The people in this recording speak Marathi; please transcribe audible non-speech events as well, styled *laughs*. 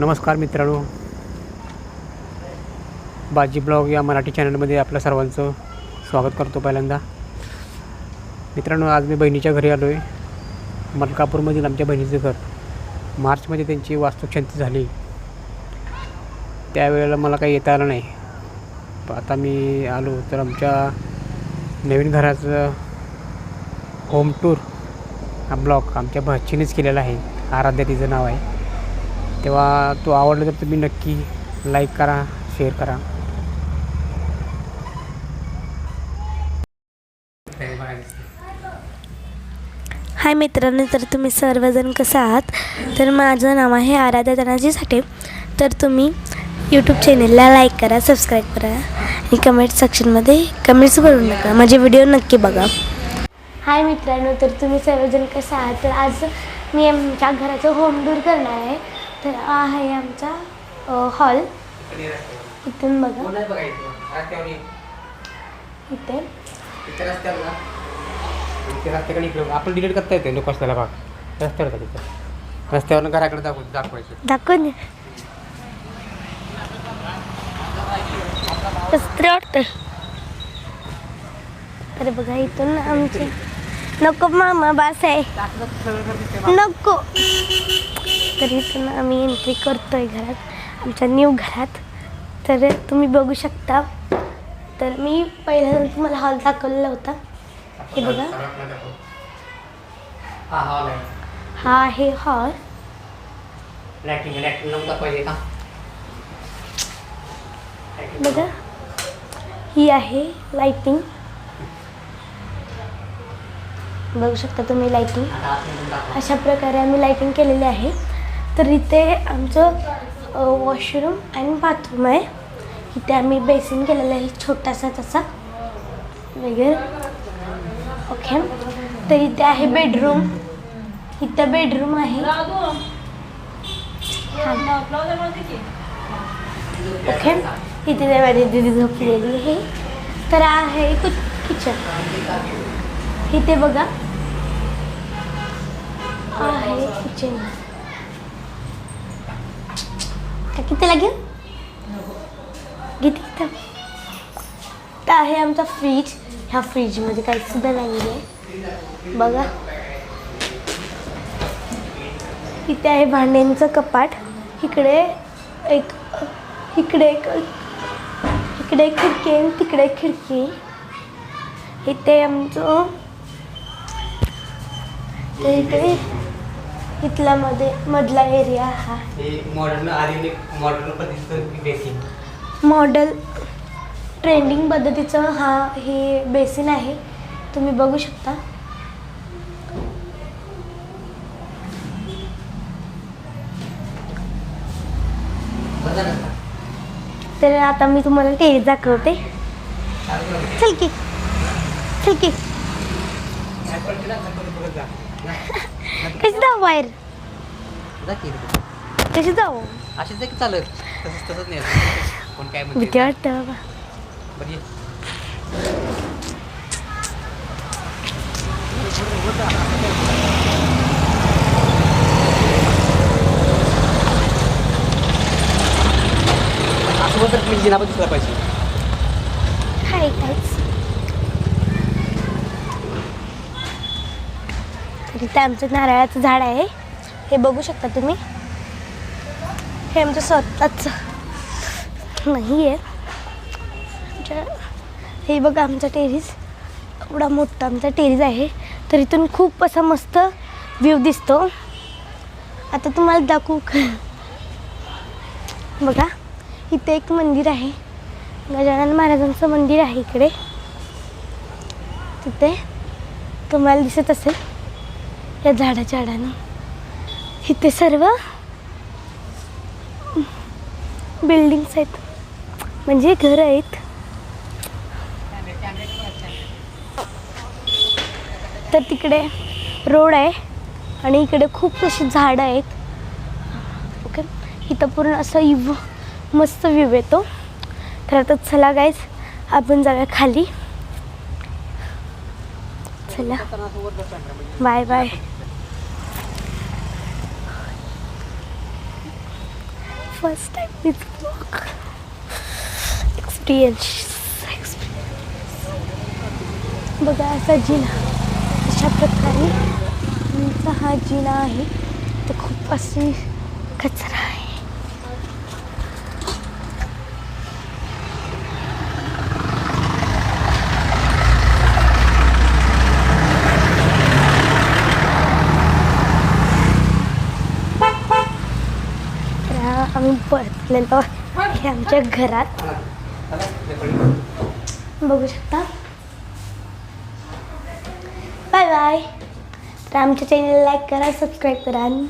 नमस्कार मित्रांनो. बाजी ब्लॉग या मराठी चॅनलमध्ये आपल्या सर्वांचं स्वागत करतो पहिल्यांदा. मित्रांनो आज मी बहिणीच्या घरी आलो आहे मलकापूरमधील आमच्या बहिणीचं घर. मार्चमध्ये त्यांची वास्तुशांती झाली. त्यावेळेला मला काही येता आलं नाही. आता मी आलो तर आमच्या नवीन घराचं होम टूर हा ब्लॉग आमच्या भाचीनेच केलेला आहे. आराध्या तिचं नाव आहे. तेव्हा तो आवडला तर तुम्ही नक्की लाईक करा शेअर करा. हाय मित्रांनो तर तुम्ही सर्वजण कसं आहात? तर माझं नाव आहे आराध्या तानाजी साठे. तर तुम्ही यूट्यूब चॅनलला लाईक करा सबस्क्राईब करा आणि कमेंट सेक्शनमध्ये कमेंट्स करू नका माझे व्हिडिओ नक्की बघा. हाय मित्रांनो तर तुम्ही सर्वजण कसं आहात? तर आज मी आमच्या घराचं होम टूर करणार आहे. तर हा आहे आमचा हॉल इथून बघा. इथे. आपण डिलीट करता येते लोक असल्याला भाग रस्त्यावर तिथं. रस्त्यावरनं घराकडे दाखव दाखवायचं. दाखव ना. कसं वाटतं. अरे बघा इथून आमचे नको मामा बास आहे. नको. तर इथून आम्ही एंट्री करतोय घरात. आमच्या न्यू घरात. तर तुम्ही बघू शकता. तर मी पहिल्यांदा तुम्हाला हॉल दाखवलेला होता. हे बघा. हा हॉल आहे. हा आहे हॉल बघा. ही आहे लाइटिंग बघू शकता तुम्ही लाइटिंग. अशा प्रकारे आम्ही लाइटिंग केलेली आहे. तर इथे आमचं वॉशरूम आणि बाथरूम आहे. इथे आम्ही बेसिन केलेलं आहे छोटासा तसा. वगैरे. ओके तर इथे आहे बेडरूम इथं बेडरूम आहे. ओके इथे त्या माझी दिदी झोपलेली आहे. तर आहे किचन इथे बघा. आहे किचन का? किती लागेल? किती? इथं तर आहे आमचा फ्रीज ह्या फ्रीजमध्ये काही सुद्धा नाही आहे बघा. इथे आहे भांड्यांचं कपाट. इकडे एक इकडे एक इकडे एक खिडकी आहे आणि तिकडे एक खिडकी इथे आमचं इकडे इथला मध्ये मधला एरिया हा. मॉडर्न आधुनिक मॉडर्न पद्धतीचं बेसिंग मॉडेल ट्रेंडिंग पद्धतीचं हा हे बेसिन आहे. तुम्ही बघू शकता. तर आता मी तुम्हाला टेरेस दाखवते. चल की. चल की. *laughs* बाहेर. कशी जाऊ? अशीच आहे की चालत. तसंच तसंच नाही कोण काय भीती वाटतं बाबा. बरं ये. असं बोलतात की जिना पण दिसला पाहिजे हाय गाईज तर आमचं नारळाचं झाड आहे. हे बघू शकता तुम्ही? हे आमचं स्वतःच. नाही आहे आमच्या हे बघा आमचा टेरिस. एवढा मोठा आमचा टेरिस आहे. तर इथून खूप असा मस्त व्ह्यू दिसतो. आता तुम्हाला दाखवू का? बघा इथे एक मंदिर आहे. गजानन महाराजांचं मंदिर आहे इकडे. तिथे तुम्हाला दिसत असेल. या झाडाच्या आडानं. इथे सर्व बिल्डिंग्स आहेत. म्हणजे घरं आहेत. तर तिकडे रोड आहे आणि इकडे खूप अशी झाडं आहेत. ओके? इथं पूर्ण असं इव मस्त व्ह्यू येतो. तर आता चला गायच आपण जाऊया खाली. चला। Bye bye. फ़र्स्ट टाइम मीच ब्लॉग एक्सपिरियन्स एक्सपिरियन्स बघा असा जिना. अशा प्रकारे. हा जिना आहे. तर खूप अशी कचरा आहे. हा हे आमच्या घरात बघू शकता. बाय बाय तर आमच्या चॅनल लाईक करा सबस्क्राईब करा. आणि